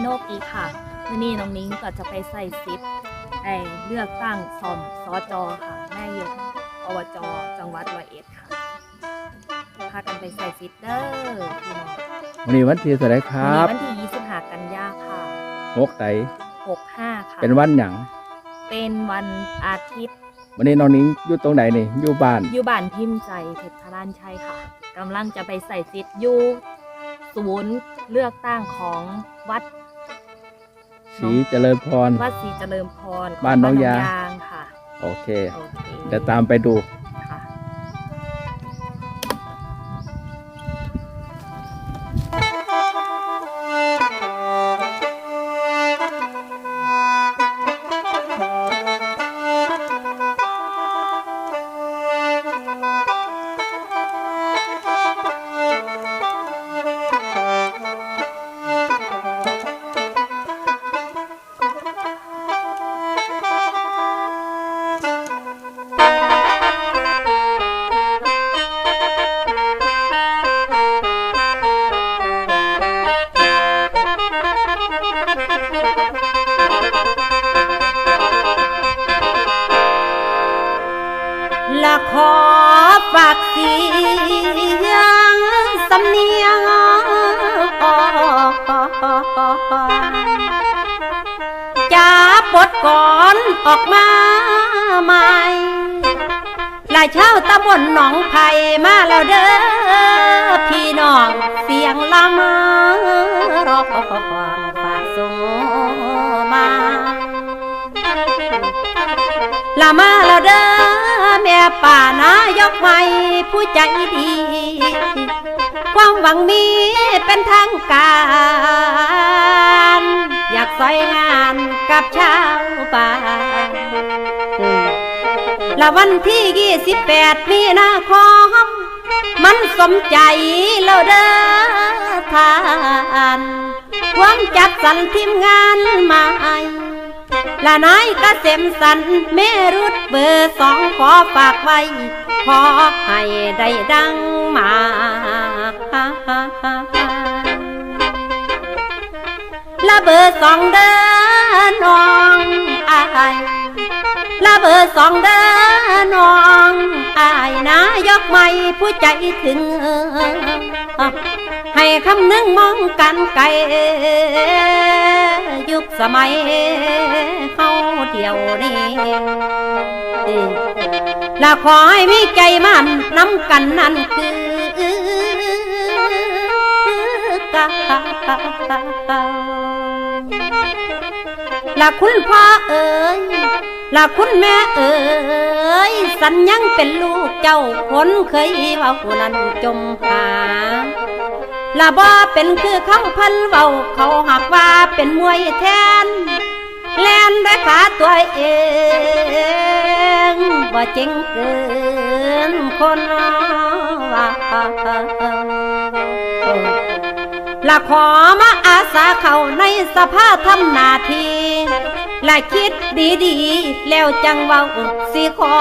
โนปีค่ะวันนี้น้องนิ้งก็จะไปใส่ซิปในเลือกตั้งสอมสอจอค่ะแม่ยกอบจจังหวัดร้อยเอ็ดค่ะพากันไปใส่ซิปเด้อพี่น้องวันนี้วันที่เท่าไหรควันรันี้บวันที่ 25 กันยาค่ะหกไต65ค่ะ เป็นวันหยังเป็นวันอาทิตย์วันนี้น้องนิ้งอยู่ตรงไหนนี่อยู่บ้านอยู่บ้านพิมพ์ใจเพชรพรานชัยค่ะกำลังจะไปใส่ซิปอยู่ศูนย์เลือกตั้งของวัด สีเจริญพร วัดศรีเจริญพรบ้านน้องยาง ค่ะ โอเค โอเคเดี๋ยวตามไปดู ออกมาใหม่หลายเช้าตะบนหนองไผ่มาแล้วเด้อพี่น้องเสียงละมารอฝากส่งมาลามาแล้วเด้อแม่ป่านายกใหม่ผู้ใจดี ความหวังมีเป็นทางการากใส่งานกับชาวบ้านละวันที่ยี่สิบแปดมีนาคมมันสมใจแล้วเด้อทานความจัดสรรทีมงานใหม่ละนายกเกษมสันเมรุดเบอร์สองขอฝากไว้ ขอให้ได้ดังมา ละเบอร์สองเดินน้องอายละเบอร์สองเดินน้องอายนายกใหม่ผู้ใจถึง ให้คำนึงมองกันไกลยุคสมัยเขาเดียวนี้และขอให้มีใจมันน้ำกันนั่นคือ ละคุณพ่อเอ๋ยละคุณแม่เอ๋ยสัญญังเป็นลูกเจ้าคนเคยว่าผู้นั้นจมหาละบ่เป็นคือเขาพันเบาเขาหักว่าเป็นมวยแทน แล่นด้วยขาตัวเองบ่เจ๋งเกินคนว่า ละขอมาอาสาเข้าในสภาทำนาทีและคิดดีๆ แล้วจังว้าสิขอ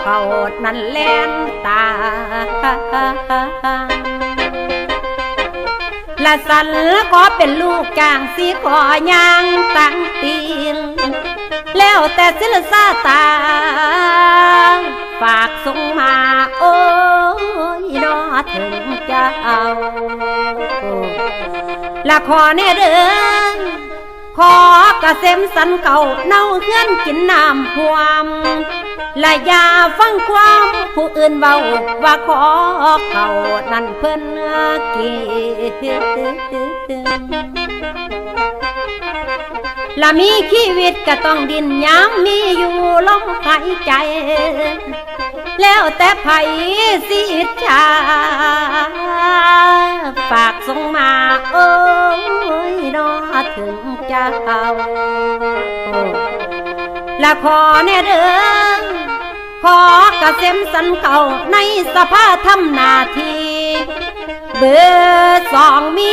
เขานั่นแล่นตาละสันก็เป็นลูกจางสีขอยางตั้งตีนแล้วแต่ศิลซาตา ฝากส่งมาโอ้ยนอถึงเจะเอา ละขอแน่เด้อขอกระเซ็มสันเก่าเน่าเฮือนกินน้ำหวมและอย่าฟังความผู้อื่นเบาว่าขอเขานั่นเพิ่นกีและมีชีวิตก็ต้องดินย้ำมีอยู่ลมหายใจ แล้วแต่ไผสิอิจาฝากส่งมาโอ้ยนอถึงเจ้าและขอแน่เด้อขอกระเซ็มสันเก่าในสภาทำหน้าที่เบอร์สองมี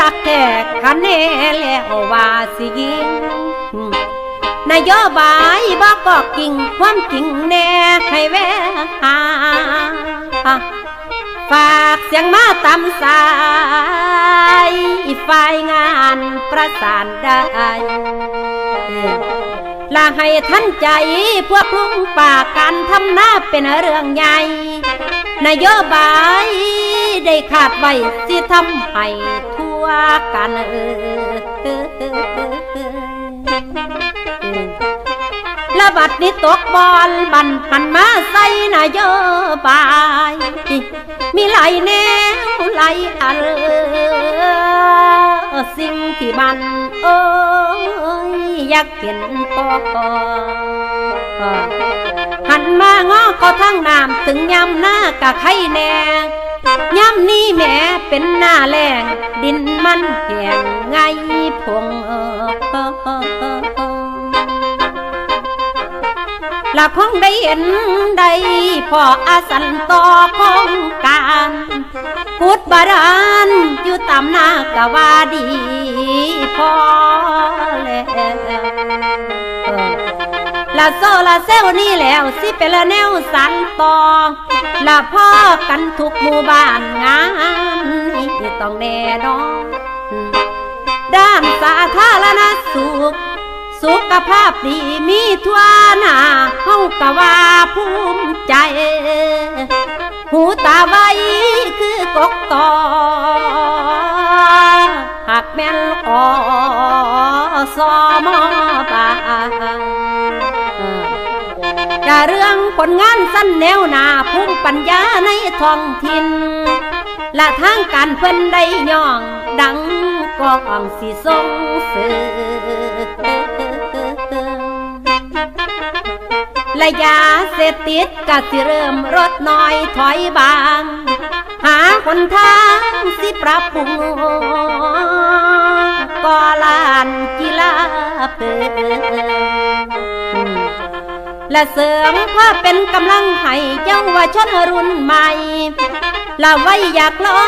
รักแท้คะแนนแล้วว่าสิยิง นโยบายบอกก็กิ่งความจริงแน่ให้แวหาฝากเสียงมาตามสายฝ่ายงานประสานได้ลาให้ท่านใจพวกลุงป่าการทำหน้าเป็นเรื่องใหญ่นโยบายได้ขาดไว้สิทำให้ทั่วกันเออ และบัดนี้ตกบอลบันหันมาใส่นโยบายมีหลายแนวหลายอันสิ่งที่มันเอ้ยอยากเห็นปอหันมางอก็ทั้งน้ำถึงยำหน้ากะไข่แน่ยำนี้แม่เป็นหน้าแรงดินมันแห้งไงพง ละคงได้เห็นได้พออาสันต่อของการพุทธบาดาลอยู่ตามหน้ากว่าดีพอแล้วละโซละเซลนี่แล้วสิเป็นละแนวสันต่อละพ่อกันทุกหมู่บ้านงานนี่ต้องแน่นอนด้านสาธารณสุข สุขภาพดีมีทั่วหน้าเฮากะว่าภูมิใจ หูตาไว้คือกกตอหากแม่นอสมปากะเรื่องผลงานสั้นแนวหนาภูมิปัญญาในท้องถิ่นและทางการเพิ่นได้ย่องดังกองสิทรงเสือ และยาเสพติดกะสิเริ่มลดน้อยถอยบาง หาหนทางสิปรับปรุงก่อลานกีฬาเพิ่มและเสริมเพื่อเป็นกำลังให้เยาวชนรุ่นใหม่และไว้อยากลอ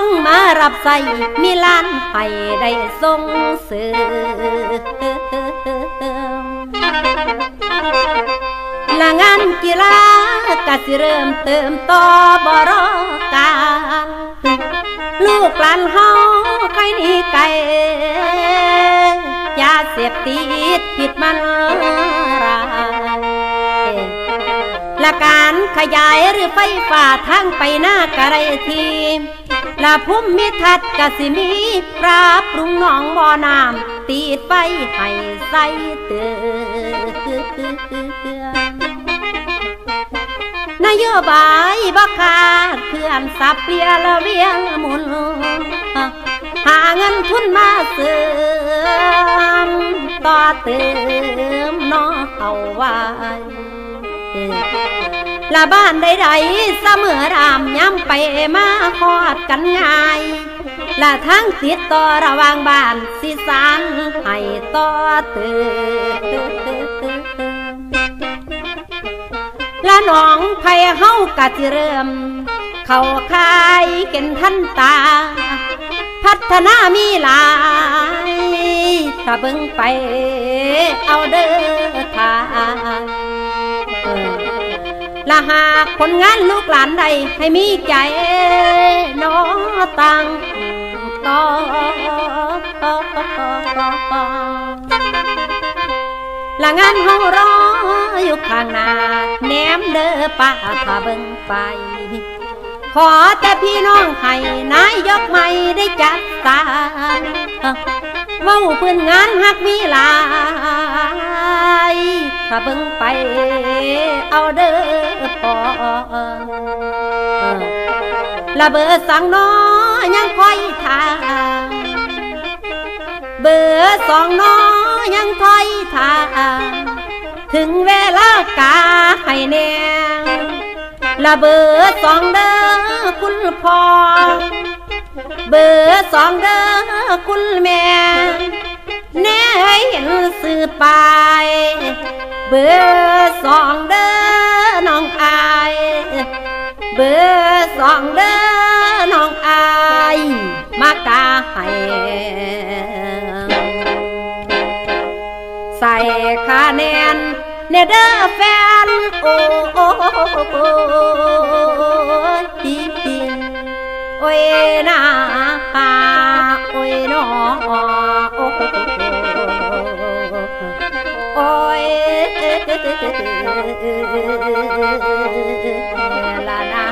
งมารับใส่มีล้านให้ได้ส่งเสริม ละงานกีฬากสิเริ่มเติมต่อบรอกาลูกหลานเฮาใครหนีไกลยาเสพติดผิดมันรายและการขยายหรือไฟฟ้าทางไปหน้ากะไรที และภูมิทัศน์กสิมีปรับปรุงหนองบ่อน้ำตีดไฟให้ใส่เตือนนโยบายบักขาดเคลื่อนสับเปลี่ยนละเวียงหมุนหาเงินทุนมาเสริมต่อเติมน้องเอาไว้ ละบ้านใดๆเสมอรามย้ำไปมาคอดกันง่ายละทั้งติดต่อระวางบ้านสิสานให้ต่อเติมละน้องไผเฮากะจิเริ่ม เข้าคายเก็นทันตา พัฒนามีหลายถ้าเบิ่งไปเอาเด้อทาง ละหากผลงานลูกหลานใดให้มีใจน้อตังต่อละงานเฮารออยู่ข้างหน้าแนมเด้อป้าถ้าเบิ่งไป ขอแต่พี่น้องให้นายกใหม่ได้จัดตาเว้าเพื่อนงานหักมีหลาย ถ้าเบิ่งไปเอาเด้อ พอละเบอร์สังน้อยังคอยทางเบอร์สองน้อยังคอยทางถึงเวลากาให้แน่ละเบอร์สองเด้อคุณพ่อเบอร์สองเด้อคุณแม่ แน่เห็นสื่อไป เบอร์สองเด้อน้องอาย เบอร์สองเด้อน้องอาย มากาให้ใส่คะแนนเนเดอร์แฟน โอ้โอ้โอ้ยโอ้ยนา ลาลา